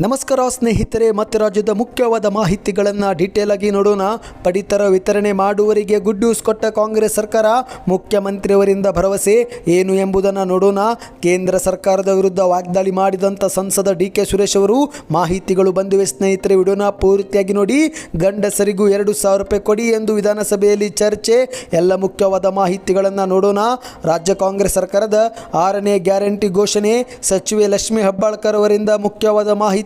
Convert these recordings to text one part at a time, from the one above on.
ನಮಸ್ಕಾರ ಸ್ನೇಹಿತರೆ, ಮತ್ತು ರಾಜ್ಯದ ಮುಖ್ಯವಾದ ಮಾಹಿತಿಗಳನ್ನು ಡೀಟೇಲ್ ಆಗಿ ನೋಡೋಣ. ಪಡಿತರ ವಿತರಣೆ ಮಾಡುವವರಿಗೆ ಗುಡ್ ನ್ಯೂಸ್ ಕೊಟ್ಟ ಕಾಂಗ್ರೆಸ್ ಸರ್ಕಾರ, ಮುಖ್ಯಮಂತ್ರಿಯವರಿಂದ ಭರವಸೆ ಏನು ಎಂಬುದನ್ನು ನೋಡೋಣ. ಕೇಂದ್ರ ಸರ್ಕಾರದ ವಿರುದ್ಧ ವಾಗ್ದಾಳಿ ಮಾಡಿದಂಥ ಸಂಸದ ಡಿ ಕೆ ಸುರೇಶ್ ಅವರು, ಮಾಹಿತಿಗಳು ಬಂದಿವೆ ಸ್ನೇಹಿತರೆ, ವಿಡಿಯೋನ ಪೂರ್ತಿಯಾಗಿ ನೋಡಿ. ಗಂಡಸರಿಗೂ ಎರಡು ಸಾವಿರ ರೂಪಾಯಿ ಕೊಡಿ ಎಂದು ವಿಧಾನಸಭೆಯಲ್ಲಿ ಚರ್ಚೆ. ಎಲ್ಲ ಮುಖ್ಯವಾದ ಮಾಹಿತಿಗಳನ್ನು ನೋಡೋಣ. ರಾಜ್ಯ ಕಾಂಗ್ರೆಸ್ ಸರ್ಕಾರದ ಆರನೇ ಗ್ಯಾರಂಟಿ ಘೋಷಣೆ. ಸಚಿವೆ ಲಕ್ಷ್ಮಿ ಹೆಬ್ಬಾಳ್ಕರ್ ಅವರಿಂದ ಮುಖ್ಯವಾದ ಮಾಹಿತಿ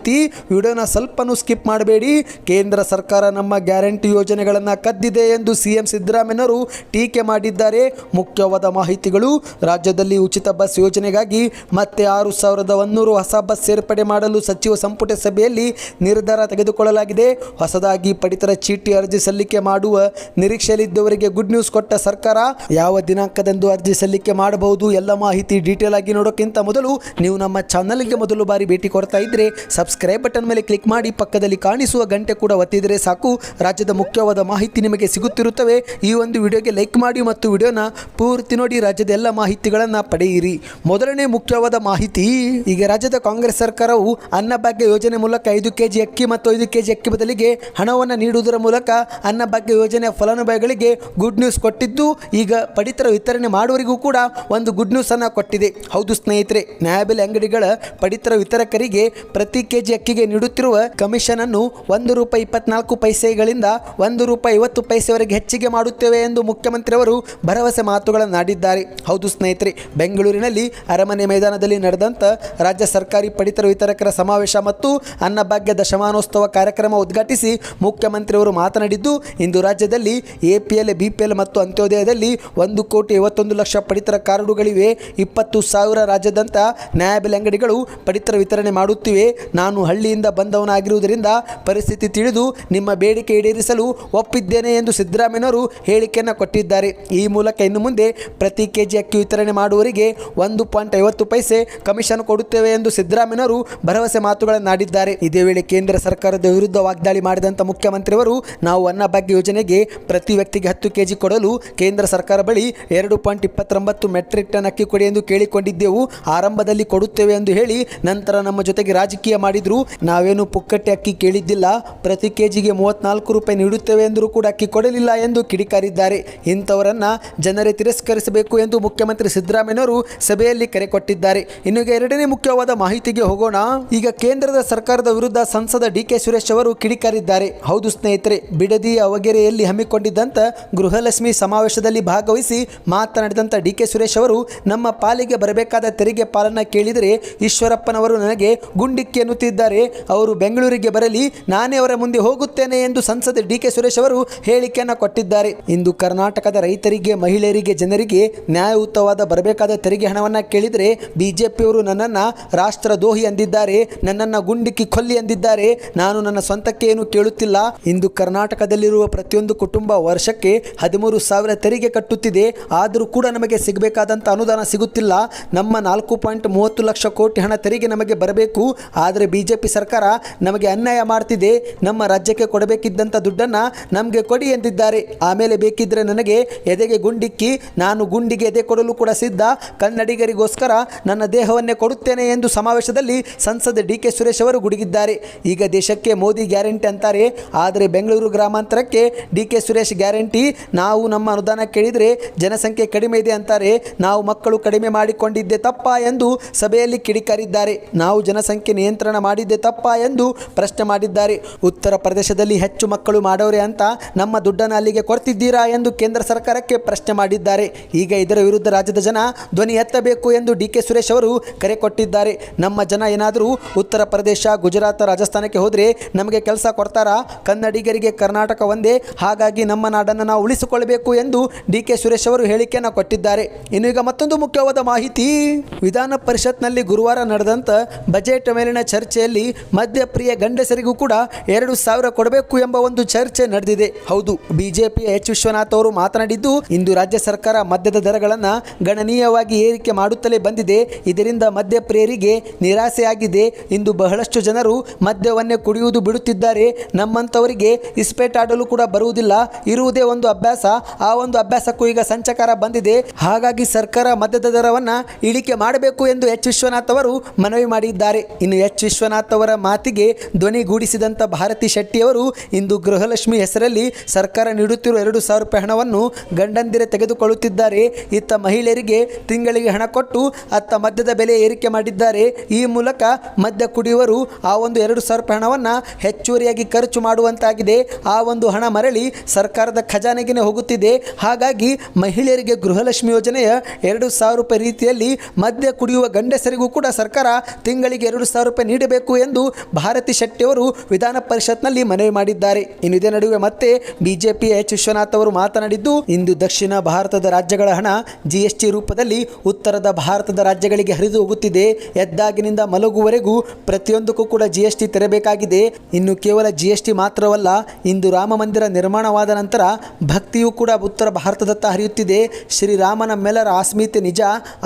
ವಿಡಿಯೋನ ಸ್ವಲ್ಪನೂ ಸ್ಕಿಪ್ ಮಾಡಬೇಡಿ. ಕೇಂದ್ರ ಸರ್ಕಾರ ನಮ್ಮ ಗ್ಯಾರಂಟಿ ಯೋಜನೆಗಳನ್ನು ಕದ್ದಿದೆ ಎಂದು ಸಿಎಂ ಸಿದ್ದರಾಮಯ್ಯನವರು ಟೀಕೆ ಮಾಡಿದ್ದಾರೆ. ಮುಖ್ಯವಾದ ಮಾಹಿತಿಗಳು, ರಾಜ್ಯದಲ್ಲಿ ಉಚಿತ ಬಸ್ ಯೋಜನೆಗಾಗಿ ಮತ್ತೆ ಆರು ಸಾವಿರದ ಒಂದೂರು ಹೊಸ ಬಸ್ ಸೇರ್ಪಡೆ ಮಾಡಲು ಸಚಿವ ಸಂಪುಟ ಸಭೆಯಲ್ಲಿ ನಿರ್ಧಾರ ತೆಗೆದುಕೊಳ್ಳಲಾಗಿದೆ. ಹೊಸದಾಗಿ ಪಡಿತರ ಚೀಟಿ ಅರ್ಜಿ ಸಲ್ಲಿಕೆ ಮಾಡುವ ನಿರೀಕ್ಷೆಯಲ್ಲಿದ್ದವರಿಗೆ ಗುಡ್ ನ್ಯೂಸ್ ಕೊಟ್ಟ ಸರ್ಕಾರ, ಯಾವ ದಿನಾಂಕದಂದು ಅರ್ಜಿ ಸಲ್ಲಿಕೆ ಮಾಡಬಹುದು ಎಲ್ಲ ಮಾಹಿತಿ ಡೀಟೇಲ್ ಆಗಿ ನೋಡೋಕ್ಕಿಂತ ಮೊದಲು ನೀವು ನಮ್ಮ ಚಾನಲ್ಗೆ ಮೊದಲು ಬಾರಿ ಭೇಟಿ ಕೊಡ್ತಾ ಇದ್ರೆ ಸಬ್ಸ್ಕ್ರೈಬ್ ಬಟನ್ ಮೇಲೆ ಕ್ಲಿಕ್ ಮಾಡಿ ಪಕ್ಕದಲ್ಲಿ ಕಾಣಿಸುವ ಗಂಟೆ ಕೂಡ ಒತ್ತಿದರೆ ಸಾಕು. ರಾಜ್ಯದ ಮುಖ್ಯವಾದ ಮಾಹಿತಿ ನಿಮಗೆ ಸಿಗುತ್ತಿರುತ್ತವೆ. ಈ ಒಂದು ವಿಡಿಯೋಗೆ ಲೈಕ್ ಮಾಡಿ ಮತ್ತು ವಿಡಿಯೋನ ಪೂರ್ತಿ ನೋಡಿ, ರಾಜ್ಯದ ಎಲ್ಲ ಮಾಹಿತಿಗಳನ್ನು ಪಡೆಯಿರಿ. ಮೊದಲನೇ ಮುಖ್ಯವಾದ ಮಾಹಿತಿ, ಈಗ ರಾಜ್ಯದ ಕಾಂಗ್ರೆಸ್ ಸರ್ಕಾರವು ಅನ್ನಭಾಗ್ಯ ಯೋಜನೆ ಮೂಲಕ ಐದು ಕೆಜಿ ಅಕ್ಕಿ ಮತ್ತು ಐದು ಕೆಜಿ ಅಕ್ಕಿ ಬದಲಿಗೆ ಹಣವನ್ನು ನೀಡುವುದರ ಮೂಲಕ ಅನ್ನಭಾಗ್ಯ ಯೋಜನೆಯ ಫಲಾನುಭವಿಗಳಿಗೆ ಗುಡ್ ನ್ಯೂಸ್ ಕೊಟ್ಟಿದ್ದು, ಈಗ ಪಡಿತರ ವಿತರಣೆ ಮಾಡುವರಿಗೂ ಕೂಡ ಒಂದು ಗುಡ್ ನ್ಯೂಸ್ ಅನ್ನು ಕೊಟ್ಟಿದೆ. ಹೌದು ಸ್ನೇಹಿತರೆ, ನ್ಯಾಯಬೆಲೆ ಅಂಗಡಿಗಳ ಪಡಿತರ ವಿತರಕರಿಗೆ ಪ್ರತಿ ಕೆಜಿ ಅಕ್ಕಿಗೆ ನೀಡುತ್ತಿರುವ ಕಮಿಷನ್ ಅನ್ನು ಒಂದು ರೂಪಾಯಿ ಇಪ್ಪತ್ನಾಲ್ಕು ಪೈಸೆಗಳಿಂದ ಒಂದು ರೂಪಾಯಿ ಐವತ್ತು ಪೈಸೆವರೆಗೆ ಹೆಚ್ಚಿಗೆ ಮಾಡುತ್ತೇವೆ ಎಂದು ಮುಖ್ಯಮಂತ್ರಿಯವರು ಭರವಸೆ ಮಾತುಗಳನ್ನಾಡಿದ್ದಾರೆ ಹೌದು ಸ್ನೇಹಿತರೆ, ಬೆಂಗಳೂರಿನಲ್ಲಿ ಅರಮನೆ ಮೈದಾನದಲ್ಲಿ ನಡೆದಂತ ರಾಜ್ಯ ಸರ್ಕಾರಿ ಪಡಿತರ ವಿತರಕರ ಸಮಾವೇಶ ಮತ್ತು ಅನ್ನಭಾಗ್ಯ ದಶಮಾನೋತ್ಸವ ಕಾರ್ಯಕ್ರಮ ಉದ್ಘಾಟಿಸಿ ಮುಖ್ಯಮಂತ್ರಿಯವರು ಮಾತನಾಡಿದ್ದು, ಇಂದು ರಾಜ್ಯದಲ್ಲಿ ಎಪಿಎಲ್ ಬಿಪಿಎಲ್ ಮತ್ತು ಅಂತ್ಯೋದಯದಲ್ಲಿ ಒಂದು ಕೋಟಿ ಐವತ್ತೊಂದು ಲಕ್ಷ ಪಡಿತರ ಕಾರ್ಡುಗಳಿವೆ. ಇಪ್ಪತ್ತು ಸಾವಿರ ರಾಜ್ಯದಂಥ ನ್ಯಾಯಬೆಲೆ ಅಂಗಡಿಗಳು ಪಡಿತರ ವಿತರಣೆ ಮಾಡುತ್ತಿವೆ. ನಾನು ಹಳ್ಳಿಯಿಂದ ಬಂದವನಾಗಿರುವುದರಿಂದ ಪರಿಸ್ಥಿತಿ ತಿಳಿದು ನಿಮ್ಮ ಬೇಡಿಕೆ ಈಡೇರಿಸಲು ಒಪ್ಪಿದ್ದೇನೆ ಎಂದು ಸಿದ್ದರಾಮಯ್ಯನವರು ಹೇಳಿಕೆಯನ್ನು ಕೊಟ್ಟಿದ್ದಾರೆ. ಈ ಮೂಲಕ ಇನ್ನು ಮುಂದೆ ಪ್ರತಿ ಕೆಜಿ ಅಕ್ಕಿ ವಿತರಣೆ ಮಾಡುವವರಿಗೆ ಒಂದು ಪಾಯಿಂಟ್ ಐವತ್ತು ಪೈಸೆ ಕಮಿಷನ್ ಕೊಡುತ್ತೇವೆ ಎಂದು ಸಿದ್ದರಾಮಯ್ಯನವರು ಭರವಸೆ ಮಾತುಗಳನ್ನಾಡಿದ್ದಾರೆ ಇದೇ ವೇಳೆ ಕೇಂದ್ರ ಸರ್ಕಾರದ ವಿರುದ್ಧ ವಾಗ್ದಾಳಿ ಮಾಡಿದಂಥ ಮುಖ್ಯಮಂತ್ರಿಯವರು ನಾವು ಅನ್ನಭಾಗ್ಯ ಯೋಜನೆಗೆ ಪ್ರತಿ ವ್ಯಕ್ತಿಗೆ ಹತ್ತು ಕೆಜಿ ಕೊಡಲು ಕೇಂದ್ರ ಸರ್ಕಾರ ಬಳಿ ಎರಡು ಪಾಯಿಂಟ್ ಇಪ್ಪತ್ತೊಂಬತ್ತು ಮೆಟ್ರಿಕ್ ಟನ್ ಅಕ್ಕಿ ಕೊಡಿ ಎಂದು ಕೇಳಿಕೊಂಡಿದ್ದೆವು. ಆರಂಭದಲ್ಲಿ ಕೊಡುತ್ತೇವೆ ಎಂದು ಹೇಳಿ ನಂತರ ನಮ್ಮ ಜೊತೆಗೆ ರಾಜಕೀಯ ಮಾಡಿದ್ರು ನಾವೇನು ಪುಕ್ಕಟ್ಟೆ ಅಕ್ಕಿ ಕೇಳಿದ್ದಿಲ್ಲ? ಪ್ರತಿ ಕೆಜಿಗೆ ಮೂವತ್ನಾಲ್ಕು ರೂಪಾಯಿ ನೀಡುತ್ತೇವೆ ಎಂದರೂ ಕೂಡ ಅಕ್ಕಿ ಕೊಡಲಿಲ್ಲ ಎಂದು ಕಿಡಿಕಾರಿದ್ದಾರೆ. ಇಂಥವರನ್ನ ಜನರೇ ತಿರಸ್ಕರಿಸಬೇಕು ಎಂದು ಮುಖ್ಯಮಂತ್ರಿ ಸಿದ್ದರಾಮಯ್ಯನವರು ಸಭೆಯಲ್ಲಿ ಕರೆ ಕೊಟ್ಟಿದ್ದಾರೆ. ಇನ್ನು ಎರಡನೇ ಮುಖ್ಯವಾದ ಮಾಹಿತಿಗೆ ಹೋಗೋಣ. ಈಗ ಕೇಂದ್ರದ ಸರ್ಕಾರದ ವಿರುದ್ಧ ಸಂಸದ ಡಿ ಕೆ ಸುರೇಶ್ ಅವರು ಕಿಡಿಕಾರಿದ್ದಾರೆ. ಹೌದು ಸ್ನೇಹಿತರೆ, ಬಿಡದಿ ಅವಗೆರೆಯಲ್ಲಿ ಹಮ್ಮಿಕೊಂಡಿದ್ದಂಥ ಗೃಹಲಕ್ಷ್ಮಿ ಸಮಾವೇಶದಲ್ಲಿ ಭಾಗವಹಿಸಿ ಮಾತನಾಡಿದಂಥ ಡಿ ಕೆ ಸುರೇಶ್ ಅವರು, ನಮ್ಮ ಪಾಲಿಗೆ ಬರಬೇಕಾದ ತೆರಿಗೆ ಪಾಲನ್ನ ಕೇಳಿದರೆ ಈಶ್ವರಪ್ಪನವರು ನನಗೆ ಗುಂಡಿಕ್ಕಿ ಎನ್ನುತ್ತಿದ್ದಾರೆ ಅವರು ಬೆಂಗಳೂರಿಗೆ ಬರಲಿ, ನಾನೇ ಅವರ ಮುಂದೆ ಹೋಗುತ್ತೇನೆ ಎಂದು ಸಂಸದ ಡಿ ಕೆ ಸುರೇಶ್ ಅವರು ಹೇಳಿಕೆಯನ್ನು ಕೊಟ್ಟಿದ್ದಾರೆ. ಇಂದು ಕರ್ನಾಟಕದ ರೈತರಿಗೆ, ಮಹಿಳೆಯರಿಗೆ, ಜನರಿಗೆ ನ್ಯಾಯಯುತವಾದ ಬರಬೇಕಾದ ತೆರಿಗೆ ಹಣವನ್ನು ಕೇಳಿದರೆ ಬಿಜೆಪಿಯವರು ನನ್ನನ್ನು ರಾಷ್ಟ್ರ ದೋಹಿ ಅಂದಿದ್ದಾರೆ, ನನ್ನನ್ನು ಗುಂಡಿಕ್ಕಿ ಕೊಲ್ಲಿ ಅಂದಿದ್ದಾರೆ. ನಾನು ನನ್ನ ಸ್ವಂತಕ್ಕೆ ಏನು ಕೇಳುತ್ತಿಲ್ಲ. ಇಂದು ಕರ್ನಾಟಕದಲ್ಲಿರುವ ಪ್ರತಿಯೊಂದು ಕುಟುಂಬ ವರ್ಷಕ್ಕೆ ಹದಿಮೂರು ಸಾವಿರ ತೆರಿಗೆ ಕಟ್ಟುತ್ತಿದೆ. ಆದರೂ ಕೂಡ ನಮಗೆ ಸಿಗಬೇಕಾದಂಥ ಅನುದಾನ ಸಿಗುತ್ತಿಲ್ಲ. ನಮ್ಮ ನಾಲ್ಕು ಪಾಯಿಂಟ್ ಮೂವತ್ತು ಲಕ್ಷ ಕೋಟಿ ಹಣ ತೆರಿಗೆ ನಮಗೆ ಬರಬೇಕು. ಆದರೆ ಬಿಜೆಪಿ ಸರ್ಕಾರ ನಮಗೆ ಅನ್ಯಾಯ ಮಾಡ್ತಿದೆ, ನಮ್ಮ ರಾಜ್ಯಕ್ಕೆ ಕೊಡಬೇಕಿದ್ದಂಥ ದುಡ್ಡನ್ನು ನಮಗೆ ಕೊಡಿ ಎಂದಿದ್ದಾರೆ. ಆಮೇಲೆ ಬೇಕಿದ್ದರೆ ನನಗೆ ಎದೆಗೆ ಗುಂಡಿಕ್ಕಿ, ನಾನು ಗುಂಡಿಗೆ ಎದೆ ಕೊಡಲು ಕೂಡ ಸಿದ್ಧ. ಕನ್ನಡಿಗರಿಗೋಸ್ಕರ ನನ್ನ ದೇಹವನ್ನೇ ಕೊಡುತ್ತೇನೆ ಎಂದು ಸಮಾವೇಶದಲ್ಲಿ ಸಂಸದ ಡಿ ಕೆ ಸುರೇಶ್ ಅವರು ಗುಡುಗಿದ್ದಾರೆ. ಈಗ ದೇಶಕ್ಕೆ ಮೋದಿ ಗ್ಯಾರಂಟಿ ಅಂತಾರೆ, ಆದರೆ ಬೆಂಗಳೂರು ಗ್ರಾಮಾಂತರಕ್ಕೆ ಡಿ ಕೆ ಸುರೇಶ್ ಗ್ಯಾರಂಟಿ. ನಾವು ನಮ್ಮ ಅನುದಾನ ಕೇಳಿದರೆ ಜನಸಂಖ್ಯೆ ಕಡಿಮೆ ಇದೆ ಅಂತಾರೆ, ನಾವು ಮಕ್ಕಳು ಕಡಿಮೆ ಮಾಡಿಕೊಂಡಿದ್ದೆ ತಪ್ಪ ಎಂದು ಸಭೆಯಲ್ಲಿ ಕಿಡಿಕಾರಿದ್ದಾರೆ. ನಾವು ಜನಸಂಖ್ಯೆ ನಿಯಂತ್ರಣ ಮಾಡಿದ್ದೆ ತಪ್ಪಾ ಎಂದು ಪ್ರಶ್ನೆ ಮಾಡಿದ್ದಾರೆ. ಉತ್ತರ ಪ್ರದೇಶದಲ್ಲಿ ಹೆಚ್ಚು ಮಕ್ಕಳು ಮಾಡೋರೆ ಅಂತ ನಮ್ಮ ದುಡ್ಡನ್ನು ಅಲ್ಲಿಗೆ ಕೊಡ್ತಿದ್ದೀರಾ ಎಂದು ಕೇಂದ್ರ ಸರ್ಕಾರಕ್ಕೆ ಪ್ರಶ್ನೆ ಮಾಡಿದ್ದಾರೆ. ಈಗ ಇದರ ವಿರುದ್ಧ ರಾಜ್ಯದ ಜನ ಧ್ವನಿ ಎತ್ತಬೇಕು ಎಂದು ಡಿ ಕೆ ಸುರೇಶ್ ಅವರು ಕರೆ ಕೊಟ್ಟಿದ್ದಾರೆ. ನಮ್ಮ ಜನ ಏನಾದರೂ ಉತ್ತರ ಪ್ರದೇಶ, ಗುಜರಾತ್, ರಾಜಸ್ಥಾನಕ್ಕೆ ಹೋದರೆ ನಮಗೆ ಕೆಲಸ ಕೊಡ್ತಾರಾ? ಕನ್ನಡಿಗರಿಗೆ ಕರ್ನಾಟಕ ಒಂದೇ, ಹಾಗಾಗಿ ನಮ್ಮ ನಾಡನ್ನು ನಾವು ಉಳಿಸಿಕೊಳ್ಳಬೇಕು ಎಂದು ಡಿ ಕೆ ಸುರೇಶ್ ಅವರು ಹೇಳಿಕೆಯನ್ನು ಕೊಟ್ಟಿದ್ದಾರೆ. ಇನ್ನು ಈಗ ಮತ್ತೊಂದು ಮುಖ್ಯವಾದ ಮಾಹಿತಿ. ವಿಧಾನ ಪರಿಷತ್ನಲ್ಲಿ ಗುರುವಾರ ನಡೆದಂಥ ಬಜೆಟ್ ಮೇಲಿನ ಚರ್ಚೆಯಲ್ಲಿ ಮದ್ಯಪ್ರಿಯ ಗಂಡಸರಿಗೂ ಕೂಡ ಎರಡು ಸಾವಿರ ಕೊಡಬೇಕು ಎಂಬ ಒಂದು ಚರ್ಚೆ ನಡೆದಿದೆ. ಹೌದು, ಬಿಜೆಪಿಯ ಎಚ್ ವಿಶ್ವನಾಥ್ ಅವರು ಮಾತನಾಡಿದ್ದು, ಇಂದು ರಾಜ್ಯ ಸರ್ಕಾರ ಮದ್ಯದ ದರಗಳನ್ನು ಗಣನೀಯವಾಗಿ ಏರಿಕೆ ಮಾಡುತ್ತಲೇ ಬಂದಿದೆ. ಇದರಿಂದ ಮದ್ಯಪ್ರಿಯರಿಗೆ ನಿರಾಸೆಯಾಗಿದೆ. ಇಂದು ಬಹಳಷ್ಟು ಜನರು ಮದ್ಯವನ್ನೇ ಕುಡಿಯುವುದು ಬಿಡುತ್ತಿದ್ದಾರೆ. ನಮ್ಮಂಥವರಿಗೆ ಇಸ್ಪೇಟ್ ಆಡಲು ಕೂಡ ಬರುವುದಿಲ್ಲ. ಇರುವುದೇ ಒಂದು ಅಭ್ಯಾಸ. ಆ ಒಂದು ಅಭ್ಯಾಸಕ್ಕೂ ಈಗ ಸಂಚಕಾರ ಬಂದಿದೆ. ಹಾಗಾಗಿ ಸರ್ಕಾರ ಮದ್ಯದ ದರವನ್ನು ಇಳಿಕೆ ಮಾಡಬೇಕು ಎಂದು ಎಚ್ ವಿಶ್ವನಾಥ್ ಅವರು ಮನವಿ ಮಾಡಿದ್ದಾರೆ. ಇನ್ನು ಎಚ್ ವಿಶ್ವನಾಥ್ ಅವರ ಮಾತಿಗೆ ಧ್ವನಿಗೂಡಿಸಿದಂಥ ಭಾರತಿ ಶೆಟ್ಟಿಯವರು ಇಂದು ಗೃಹಲಕ್ಷ್ಮಿ ಹೆಸರಲ್ಲಿ ಸರ್ಕಾರ ನೀಡುತ್ತಿರುವ ಎರಡು ಸಾವಿರ ರೂಪಾಯಿ ಹಣವನ್ನು ಗಂಡಂದಿರೆ ತೆಗೆದುಕೊಳ್ಳುತ್ತಿದ್ದಾರೆ. ಇತ್ತ ಮಹಿಳೆಯರಿಗೆ ತಿಂಗಳಿಗೆ ಹಣ ಕೊಟ್ಟು ಅತ್ತ ಮದ್ಯದ ಬೆಲೆ ಏರಿಕೆ ಮಾಡಿದ್ದಾರೆ. ಈ ಮೂಲಕ ಮದ್ಯ ಕುಡಿಯುವರು ಆ ಒಂದು ಎರಡು ಸಾವಿರ ರೂಪಾಯಿ ಹಣವನ್ನು ಹೆಚ್ಚುವರಿಯಾಗಿ ಖರ್ಚು ಮಾಡುವಂತಾಗಿದೆ. ಆ ಒಂದು ಹಣ ಮರಳಿ ಸರ್ಕಾರದ ಖಜಾನೆಗೆ ಹೋಗುತ್ತಿದೆ. ಹಾಗಾಗಿ ಮಹಿಳೆಯರಿಗೆ ಗೃಹಲಕ್ಷ್ಮಿ ಯೋಜನೆಯ ಎರಡು ಸಾವಿರ ರೂಪಾಯಿ ರೀತಿಯಲ್ಲಿ ಮದ್ಯ ಕುಡಿಯುವ ಗಂಡಸರಿಗೂ ಕೂಡ ಸರ್ಕಾರ ತಿಂಗಳಿಗೆ ಎರಡು ಸಾವಿರ ರೂಪಾಯಿ ನೀಡಬೇಕು ಎಂದು ಭಾರತಿ ಶೆಟ್ಟಿಯವರು ವಿಧಾನ ಪರಿಷತ್ನಲ್ಲಿ ಮನವಿ ಮಾಡಿದ್ದಾರೆ. ಇನ್ನು ಇದೇ ನಡುವೆ ಮತ್ತೆ ಬಿಜೆಪಿಯ ಎಚ್ ವಿಶ್ವನಾಥ್ ಅವರು ಮಾತನಾಡಿದ್ದು, ಇಂದು ದಕ್ಷಿಣ ಭಾರತದ ರಾಜ್ಯಗಳ ಹಣ ಜಿಎಸ್ಟಿ ರೂಪದಲ್ಲಿ ಉತ್ತರದ ಭಾರತದ ರಾಜ್ಯಗಳಿಗೆ ಹರಿದು ಹೋಗುತ್ತಿದೆ. ಎದ್ದಾಗಿನಿಂದ ಮಲಗುವವರೆಗೂ ಪ್ರತಿಯೊಂದಕ್ಕೂ ಕೂಡ ಜಿಎಸ್ಟಿ ತೆರಬೇಕಾಗಿದೆ. ಇನ್ನು ಕೇವಲ ಜಿಎಸ್ಟಿ ಮಾತ್ರವಲ್ಲ, ಇಂದು ರಾಮ ಮಂದಿರ ನಿರ್ಮಾಣವಾದ ನಂತರ ಭಕ್ತಿಯೂ ಕೂಡ ಉತ್ತರ ಭಾರತದತ್ತ ಹರಿಯುತ್ತಿದೆ. ಶ್ರೀರಾಮನ ಮೇಲರ ಆಸ್ಮಿತೆ ನಿಜ.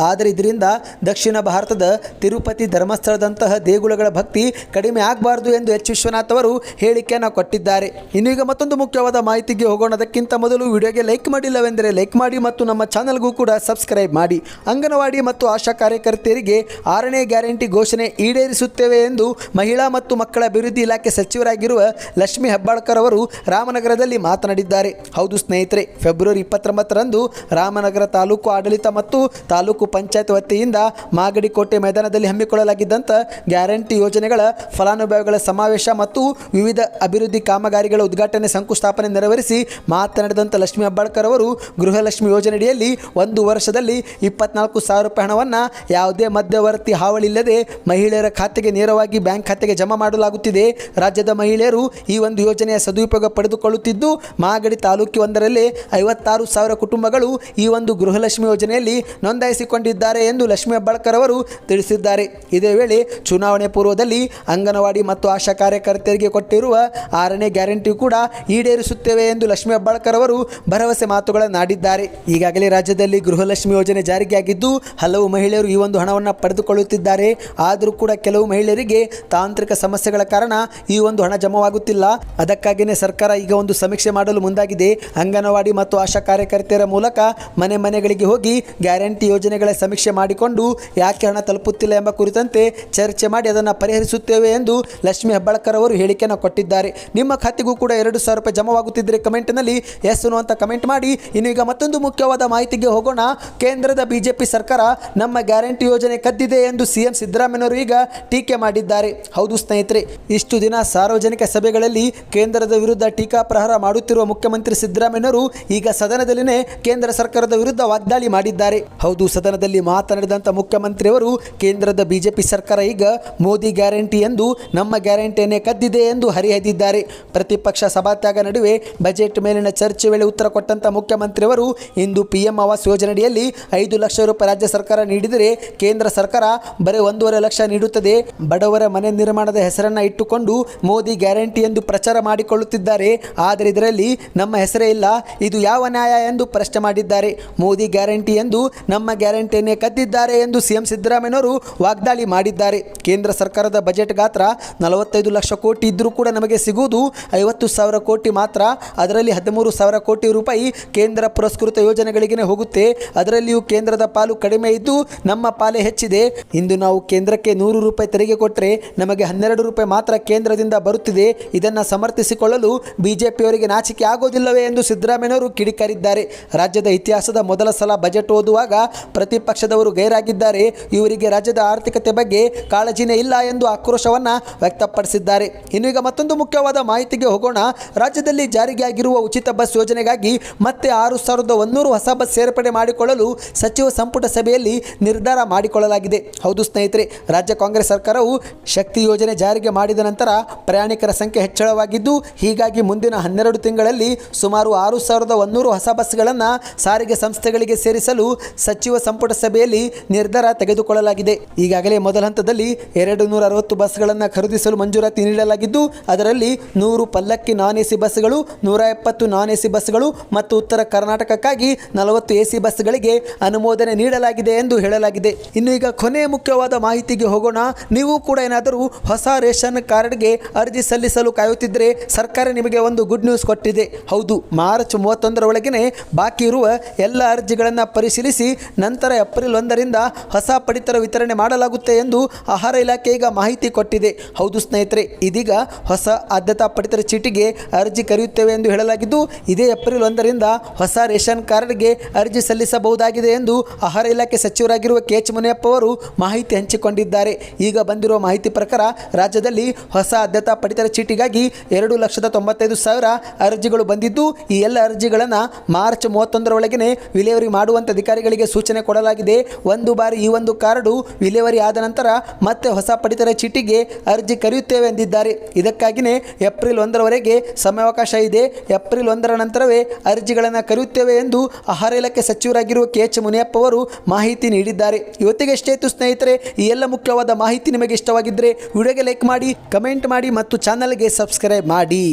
ಆದರೆ ಇದರಿಂದ ದಕ್ಷಿಣ ಭಾರತದ ತಿರುಪತಿ ಧರ್ಮಸ್ಥಳದಂತಹ ದೇಗುಲಗಳ ಭಕ್ತಿ ಕಡಿಮೆ ಆಗಬಾರದು ಎಂದು ಎಚ್ ವಿಶ್ವನಾಥ್ ಅವರು ಹೇಳಿಕೆಯನ್ನು ಕೊಟ್ಟಿದ್ದಾರೆ. ಇನ್ನೀಗ ಮತ್ತೊಂದು ಮುಖ್ಯವಾದ ಮಾಹಿತಿಗೆ ಹೋಗೋಣ ಅದಕ್ಕಿಂತ ಮೊದಲು ವಿಡಿಯೋಗೆ ಲೈಕ್ ಮಾಡಿಲ್ಲವೆಂದರೆ ಲೈಕ್ ಮಾಡಿ ಮತ್ತು ನಮ್ಮ ಚಾನಲ್ಗೂ ಕೂಡ ಸಬ್ಸ್ಕ್ರೈಬ್ ಮಾಡಿ. ಅಂಗನವಾಡಿ ಮತ್ತು ಆಶಾ ಕಾರ್ಯಕರ್ತೆಯರಿಗೆ ಆರನೇ ಗ್ಯಾರಂಟಿ ಘೋಷಣೆ ಈಡೇರಿಸುತ್ತೇವೆ ಎಂದು ಮಹಿಳಾ ಮತ್ತು ಮಕ್ಕಳ ಅಭಿವೃದ್ಧಿ ಇಲಾಖೆ ಸಚಿವರಾಗಿರುವ ಲಕ್ಷ್ಮಿ ಹೆಬ್ಬಾಳ್ಕರ್ ಅವರು ರಾಮನಗರದಲ್ಲಿ ಮಾತನಾಡಿದ್ದಾರೆ. ಹೌದು ಸ್ನೇಹಿತರೆ, ಫೆಬ್ರವರಿ ಇಪ್ಪತ್ತೊಂಬತ್ತರಂದು ರಾಮನಗರ ತಾಲೂಕು ಆಡಳಿತ ಮತ್ತು ತಾಲೂಕು ಪಂಚಾಯತ್ ವತಿಯಿಂದ ಮಾಗಡಿ ಕೋಟೆ ಮೈದಾನದಲ್ಲಿ ಹಮ್ಮಿಕೊಳ್ಳಲಾಗಿದ್ದಂಥ ಗ್ಯಾರಂಟಿ ಯೋಜನೆಗಳ ಫಲಾನುಭವಿಗಳ ಸಮಾವೇಶ ಮತ್ತು ವಿವಿಧ ಅಭಿವೃದ್ಧಿ ಕಾಮಗಾರಿಗಳ ಉದ್ಘಾಟನೆ ಶಂಕುಸ್ಥಾಪನೆ ನೆರವೇರಿಸಿ ಮಾತನಾಡಿದಂಥ ಲಕ್ಷ್ಮೀ ಹೆಬ್ಬಾಳ್ಕರ್ ಅವರು, ಗೃಹಲಕ್ಷ್ಮಿ ಯೋಜನೆಯಡಿಯಲ್ಲಿ ಒಂದು ವರ್ಷದಲ್ಲಿ ಇಪ್ಪತ್ನಾಲ್ಕು ಸಾವಿರ ರೂಪಾಯಿ ಹಣವನ್ನು ಯಾವುದೇ ಮಧ್ಯವರ್ತಿ ಹಾವಳಿ ಇಲ್ಲದೆ ಮಹಿಳೆಯರ ಖಾತೆಗೆ ನೇರವಾಗಿ ಬ್ಯಾಂಕ್ ಖಾತೆಗೆ ಜಮಾ ಮಾಡಲಾಗುತ್ತಿದೆ. ರಾಜ್ಯದ ಮಹಿಳೆಯರು ಈ ಒಂದು ಯೋಜನೆಯ ಸದುಪಯೋಗ ಪಡೆದುಕೊಳ್ಳುತ್ತಿದ್ದು, ಮಾಗಡಿ ತಾಲೂಕಿ ಒಂದರಲ್ಲೇ ಐವತ್ತಾರು ಸಾವಿರ ಕುಟುಂಬಗಳು ಈ ಒಂದು ಗೃಹಲಕ್ಷ್ಮಿ ಯೋಜನೆಯಲ್ಲಿ ನೋಂದಾಯಿಸಿಕೊಂಡಿದ್ದಾರೆ ಎಂದು ಲಕ್ಷ್ಮೀ ಹೆಬ್ಬಾಳ್ಕರ್ ಅವರು ತಿಳಿಸಿದ್ದಾರೆ. ಇದೇ ವೇಳೆ ಚುನಾವಣೆ ಪೂರ್ವದಲ್ಲಿ ಅಂಗನವಾಡಿ ಮತ್ತು ಆಶಾ ಕಾರ್ಯಕರ್ತೆಯರಿಗೆ ಕೊಟ್ಟಿರುವ ಆರನೇ ಗ್ಯಾರಂಟಿ ಕೂಡ ಈಡೇರಿಸುತ್ತೇವೆ ಎಂದು ಲಕ್ಷ್ಮೀ ಹೆಬ್ಬಾಳ್ಕರ್ ಅವರು ಭರವಸೆ ಮಾತುಗಳನ್ನಾಡಿದ್ದಾರೆ ಈಗಾಗಲೇ ರಾಜ್ಯದಲ್ಲಿ ಗೃಹಲಕ್ಷ್ಮಿ ಯೋಜನೆ ಜಾರಿಗೆಯಾಗಿದ್ದು ಹಲವು ಮಹಿಳೆಯರು ಈ ಒಂದು ಹಣವನ್ನು ಪಡೆದುಕೊಳ್ಳುತ್ತಿದ್ದಾರೆ. ಆದರೂ ಕೂಡ ಕೆಲವು ಮಹಿಳೆಯರಿಗೆ ತಾಂತ್ರಿಕ ಸಮಸ್ಯೆಗಳ ಕಾರಣ ಈ ಒಂದು ಹಣ ಜಮವಾಗುತ್ತಿಲ್ಲ. ಅದಕ್ಕಾಗಿಯೇ ಸರ್ಕಾರ ಈಗ ಒಂದು ಸಮೀಕ್ಷೆ ಮಾಡಲು ಮುಂದಾಗಿದೆ. ಅಂಗನವಾಡಿ ಮತ್ತು ಆಶಾ ಕಾರ್ಯಕರ್ತೆಯರ ಮೂಲಕ ಮನೆ ಮನೆಗಳಿಗೆ ಹೋಗಿ ಗ್ಯಾರಂಟಿ ಯೋಜನೆಗಳ ಸಮೀಕ್ಷೆ ಮಾಡಿಕೊಂಡು ಯಾಕೆ ಹಣ ತಲುಪುತ್ತಿಲ್ಲ ಎಂಬ ಕುರಿತಂತೆ ಚರ್ಚೆ ಮಾಡಿ ಅದನ್ನು ಪರಿಹರಿಸುತ್ತೇವೆ ಎಂದು ಲಕ್ಷ್ಮಿ ಹೆಬ್ಬಾಳ್ಕರ್ ಅವರು ಹೇಳಿಕೆಯನ್ನು ಕೊಟ್ಟಿದ್ದಾರೆ. ನಿಮ್ಮ ಖಾತೆಗೂ ಕೂಡ ಎರಡು ಸಾವಿರ ರೂಪಾಯಿ ಜಮವಾಗುತ್ತಿದ್ದರೆ ಕಮೆಂಟ್ನಲ್ಲಿ ಎಸ್ ಅಂತ ಕಮೆಂಟ್ ಮಾಡಿ. ಇನ್ನೀಗ ಮತ್ತೊಂದು ಮುಖ್ಯವಾದ ಮಾಹಿತಿಗೆ ಹೋಗೋಣ. ಕೇಂದ್ರದ ಬಿಜೆಪಿ ಸರ್ಕಾರ ನಮ್ಮ ಗ್ಯಾರಂಟಿ ಯೋಜನೆ ಕದ್ದಿದೆ ಎಂದು ಸಿಎಂ ಸಿದ್ದರಾಮಯ್ಯವರು ಈಗ ಟೀಕೆ ಮಾಡಿದ್ದಾರೆ. ಹೌದು ಸ್ನೇಹಿತರೆ, ಇಷ್ಟು ದಿನ ಸಾರ್ವಜನಿಕ ಸಭೆಗಳಲ್ಲಿ ಕೇಂದ್ರದ ವಿರುದ್ಧ ಟೀಕಾ ಪ್ರಹಾರ ಮಾಡುತ್ತಿರುವ ಮುಖ್ಯಮಂತ್ರಿ ಸಿದ್ದರಾಮಯ್ಯವರು ಈಗ ಸದನದಲ್ಲಿನೇ ಕೇಂದ್ರ ಸರ್ಕಾರದ ವಿರುದ್ಧ ವಾಗ್ದಾಳಿ ಮಾಡಿದ್ದಾರೆ. ಹೌದು, ಸದನದಲ್ಲಿ ಮಾತನಾಡಿದಂಥ ಮುಖ್ಯಮಂತ್ರಿಯವರು ಕೇಂದ್ರದ ಬಿಜೆಪಿ ಸರ್ಕಾರ ಈಗ ಮೋದಿ ಗ್ಯಾರಂಟಿ ಎಂದು ನಮ್ಮ ಗ್ಯಾರಂಟಿಯನ್ನೇ ಕದ್ದಿದೆ ಎಂದು ಹರಿಹದಿದ್ದಾರೆ. ಪ್ರತಿಪಕ್ಷ ಸಭಾತ್ಯಾಗ ನಡುವೆ ಬಜೆಟ್ ಮೇಲಿನ ಚರ್ಚೆ ವೇಳೆ ಉತ್ತರ ಕೊಟ್ಟಂತ ಮುಖ್ಯಮಂತ್ರಿಯವರು ಇಂದು ಪಿಎಂ ಆವಾಸ್ ಯೋಜನೆಯಡಿಯಲ್ಲಿ ಐದು ಲಕ್ಷ ರೂಪಾಯಿ ರಾಜ್ಯ ಸರ್ಕಾರ ನೀಡಿದರೆ ಕೇಂದ್ರ ಸರ್ಕಾರ ಬರೀ ಒಂದೂವರೆ ಲಕ್ಷ ನೀಡುತ್ತದೆ. ಬಡವರ ಮನೆ ನಿರ್ಮಾಣದ ಹೆಸರನ್ನ ಇಟ್ಟುಕೊಂಡು ಮೋದಿ ಗ್ಯಾರಂಟಿ ಎಂದು ಪ್ರಚಾರ ಮಾಡಿಕೊಳ್ಳುತ್ತಿದ್ದಾರೆ. ಆದರೆ ಇದರಲ್ಲಿ ನಮ್ಮ ಹೆಸರೇ ಇಲ್ಲ, ಇದು ಯಾವ ನ್ಯಾಯ ಎಂದು ಪ್ರಶ್ನೆ ಮಾಡಿದ್ದಾರೆ. ಮೋದಿ ಗ್ಯಾರಂಟಿ ಎಂದು ನಮ್ಮ ಗ್ಯಾರಂಟಿಯನ್ನೇ ಕದ್ದಿದ್ದಾರೆ ಎಂದು ಸಿಎಂ ಸಿದ್ದರಾಮಯ್ಯನವರು ವಾಗ್ದಾಳಿ ಮಾಡಿದ್ದಾರೆ. ಕೇಂದ್ರ ಸರ್ಕಾರದ ಬಜೆಟ್ ಗಾತ್ರ ನಲವತ್ತೈದು ಲಕ್ಷ ಕೋಟಿ ಇದ್ದರೂ ಕೂಡ ನಮಗೆ ಸಿಗುವುದು ಐವತ್ತು ಸಾವಿರ ಕೋಟಿ ಮಾತ್ರ. ಅದರಲ್ಲಿ ಹದಿಮೂರು ಸಾವಿರ ಕೋಟಿ ರೂಪಾಯಿ ಕೇಂದ್ರ ಪುರಸ್ಕೃತ ಯೋಜನೆಗಳಿಗೇ ಹೋಗುತ್ತೆ. ಅದರಲ್ಲಿಯೂ ಕೇಂದ್ರದ ಪಾಲು ಕಡಿಮೆ ಇದ್ದು ನಮ್ಮ ಪಾಲೆ ಹೆಚ್ಚಿದೆ. ಇಂದು ನಾವು ಕೇಂದ್ರಕ್ಕೆ ನೂರು ರೂಪಾಯಿ ತೆರಿಗೆ ಕೊಟ್ಟರೆ ನಮಗೆ ಹನ್ನೆರಡು ರೂಪಾಯಿ ಮಾತ್ರ ಕೇಂದ್ರದಿಂದ ಬರುತ್ತಿದೆ. ಇದನ್ನು ಸಮರ್ಥಿಸಿಕೊಳ್ಳಲು ಬಿಜೆಪಿಯವರಿಗೆ ನಾಚಿಕೆ ಆಗೋದಿಲ್ಲವೇ ಎಂದು ಸಿದ್ದರಾಮಯ್ಯವರು ಕಿಡಿಕಾರಿದ್ದಾರೆ. ರಾಜ್ಯದ ಇತಿಹಾಸದ ಮೊದಲ ಸಲ ಬಜೆಟ್ ಓದುವಾಗ ಪ್ರತಿಪಕ್ಷದವರು ಗೈರಾಗಿದ್ದಾರೆ. ಇವರಿಗೆ ರಾಜ್ಯದ ಆರ್ಥಿಕತೆ ಬಗ್ಗೆ ಕಾಳಜಿನೇ ಇಲ್ಲ ಎಂದು ಆಕ್ರೋಶವನ್ನು ವ್ಯಕ್ತಪಡಿಸಿದ್ದಾರೆ. ಇನ್ನು ಈಗ ಮತ್ತೊಂದು ಮುಖ್ಯವಾದ ಮಾಹಿತಿಗೆ ಹೋಗೋಣ. ರಾಜ್ಯದಲ್ಲಿ ಜಾರಿಗೆ ಆಗಿರುವ ಉಚಿತ ಬಸ್ ಯೋಜನೆಗಾಗಿ ಮತ್ತೆ ಆರು ಸಾವಿರದ ಒಂದೂರು ಹೊಸ ಬಸ್ ಸೇರ್ಪಡೆ ಮಾಡಿಕೊಳ್ಳಲು ಸಚಿವ ಸಂಪುಟ ಸಭೆಯಲ್ಲಿ ನಿರ್ಧಾರ ಮಾಡಿಕೊಳ್ಳಲಾಗಿದೆ. ಹೌದು ಸ್ನೇಹಿತರೆ, ರಾಜ್ಯ ಕಾಂಗ್ರೆಸ್ ಸರ್ಕಾರವು ಶಕ್ತಿ ಯೋಜನೆ ಜಾರಿಗೆ ಮಾಡಿದ ನಂತರ ಪ್ರಯಾಣಿಕರ ಸಂಖ್ಯೆ ಹೆಚ್ಚಳವಾಗಿದ್ದು, ಹೀಗಾಗಿ ಮುಂದಿನ ಹನ್ನೆರಡು ತಿಂಗಳಲ್ಲಿ ಸುಮಾರು ಆರು ಸಾವಿರದ ಒಂದೂರು ಹೊಸ ಬಸ್ಗಳನ್ನು ಸಾರಿಗೆ ಸಂಸ್ಥೆಗಳಿಗೆ ಸೇರಿಸಲು ಸಚಿವ ಸಂಪುಟ ಸಭೆಯಲ್ಲಿ ನಿರ್ಧಾರ ತೆಗೆದುಕೊಳ್ಳಲಾಗಿದೆ. ಈಗಾಗಲೇ ಮೊದಲ ಹಂತದಲ್ಲಿ ಎರಡು ನೂರ ಅರವತ್ತು ಬಸ್ಗಳನ್ನು ಖರೀದಿಸಲು ಮಂಜೂರಾತಿ ನೀಡಲಾಗಿದ್ದು, ಅದರಲ್ಲಿ ನೂರು ಪಲ್ಲಕ್ಕಿ ನಾನ್ ಎಸಿ ಬಸ್ಗಳು, ನೂರ ಎಪ್ಪತ್ತು ನಾನ್ ಎಸಿ ಬಸ್ಗಳು ಮತ್ತು ಉತ್ತರ ಕರ್ನಾಟಕಕ್ಕಾಗಿ ನಲವತ್ತು ಎಸಿ ಬಸ್ಗಳಿಗೆ ಅನುಮೋದನೆ ನೀಡಲಾಗಿದೆ ಎಂದು ಹೇಳಲಾಗಿದೆ. ಇನ್ನು ಈಗ ಕೊನೆಯ ಮುಖ್ಯವಾದ ಮಾಹಿತಿಗೆ ಹೋಗೋಣ. ನೀವು ಕೂಡ ಏನಾದರೂ ಹೊಸ ರೇಷನ್ ಕಾರ್ಡ್ಗೆ ಅರ್ಜಿ ಸಲ್ಲಿಸಲು ಕಾಯುತ್ತಿದ್ದರೆ ಸರ್ಕಾರ ನಿಮಗೆ ಒಂದು ಗುಡ್ ನ್ಯೂಸ್ ಕೊಟ್ಟಿದೆ. ಹೌದು, ಮಾರ್ಚ್ ಮೂವತ್ತೊಂದರ ಒಳಗೇನೆ ಬಾಕಿ ಇರುವ ಎಲ್ಲ ಅರ್ಜಿಗಳನ್ನು ಪರಿಶೀಲಿಸಿ ನಂತರ ಏಪ್ರಿಲ್ ಒಂದರಿಂದ ಹೊಸ ಪಡಿತರ ವಿತರಣೆ ಮಾಡಲಾಗುತ್ತೆ ಎಂದು ಆಹಾರ ಇಲಾಖೆ ಇದೀಗ ಮಾಹಿತಿ ಕೊಟ್ಟಿದೆ. ಹೌದು ಸ್ನೇಹಿತರೆ, ಇದೀಗ ಹೊಸ ಆದ್ಯತಾ ಪಡಿತರ ಚೀಟಿಗೆ ಅರ್ಜಿ ಕರೆಯುತ್ತೇವೆ ಎಂದು ಹೇಳಲಾಗಿದ್ದು, ಇದೇ ಏಪ್ರಿಲ್ ಒಂದರಿಂದ ಹೊಸ ರೇಷನ್ ಕಾರ್ಡ್ಗೆ ಅರ್ಜಿ ಸಲ್ಲಿಸಬಹುದಾಗಿದೆ ಎಂದು ಆಹಾರ ಇಲಾಖೆ ಸಚಿವರಾಗಿರುವ ಕೆ ಎಚ್ ಮುನಿಯಪ್ಪ ಅವರು ಮಾಹಿತಿ ಹಂಚಿಕೊಂಡಿದ್ದಾರೆ. ಈಗ ಬಂದಿರುವ ಮಾಹಿತಿ ಪ್ರಕಾರ ರಾಜ್ಯದಲ್ಲಿ ಹೊಸ ಆದ್ಯತಾ ಪಡಿತರ ಚೀಟಿಗಾಗಿ ಎರಡು ಲಕ್ಷದ ತೊಂಬತ್ತೈದು ಸಾವಿರ ಅರ್ಜಿಗಳು ಬಂದಿದ್ದು, ಈ ಎಲ್ಲ ಅರ್ಜಿಗಳನ್ನು ಮಾರ್ಚ್ ಮೂವತ್ತೊಂದರ ಒಳಗೆ ವಿಲೇವರಿ ಮಾಡುವಂತೆ ಅಧಿಕಾರಿಗಳಿಗೆ ಸೂಚನೆ ಕೊಡಲಾಗಿದೆ. ಒಂದು ಬಾರಿ ಈ ಒಂದು ಕಾರ್ಡು ವಿಲೇವರಿ ಆದ ನಂತರ ಮತ್ತೆ ಹೊಸ ಪಡಿತರ. ಚೀಟಿಗೆ ಅರ್ಜಿ ಕರೆಯುತ್ತೇವೆ ಎಂದಿದ್ದಾರೆ. ಇದಕ್ಕಾಗಿಯೇ ಏಪ್ರಿಲ್ ಒಂದರವರೆಗೆ ಸಮಯಾವಕಾಶ ಇದೆ. ಏಪ್ರಿಲ್ ಒಂದರ ನಂತರವೇ ಅರ್ಜಿಗಳನ್ನು ಕರೆಯುತ್ತೇವೆ ಎಂದು ಆಹಾರ ಇಲಾಖೆ ಸಚಿವರಾಗಿರುವ ಕೆ ಎಚ್ ಮುನಿಯಪ್ಪ ಅವರು ಮಾಹಿತಿ ನೀಡಿದ್ದಾರೆ. ಇವತ್ತಿಗೆ ಎಷ್ಟೇ ಇತ್ತು ಸ್ನೇಹಿತರೆ, ಈ ಎಲ್ಲ ಮುಖ್ಯವಾದ ಮಾಹಿತಿ ನಿಮಗೆ ಇಷ್ಟವಾಗಿದ್ದರೆ ವಿಡಿಯೋಗೆ ಲೈಕ್ ಮಾಡಿ, ಕಮೆಂಟ್ ಮಾಡಿ ಮತ್ತು ಚಾನಲ್ಗೆ ಸಬ್ಸ್ಕ್ರೈಬ್ ಮಾಡಿ.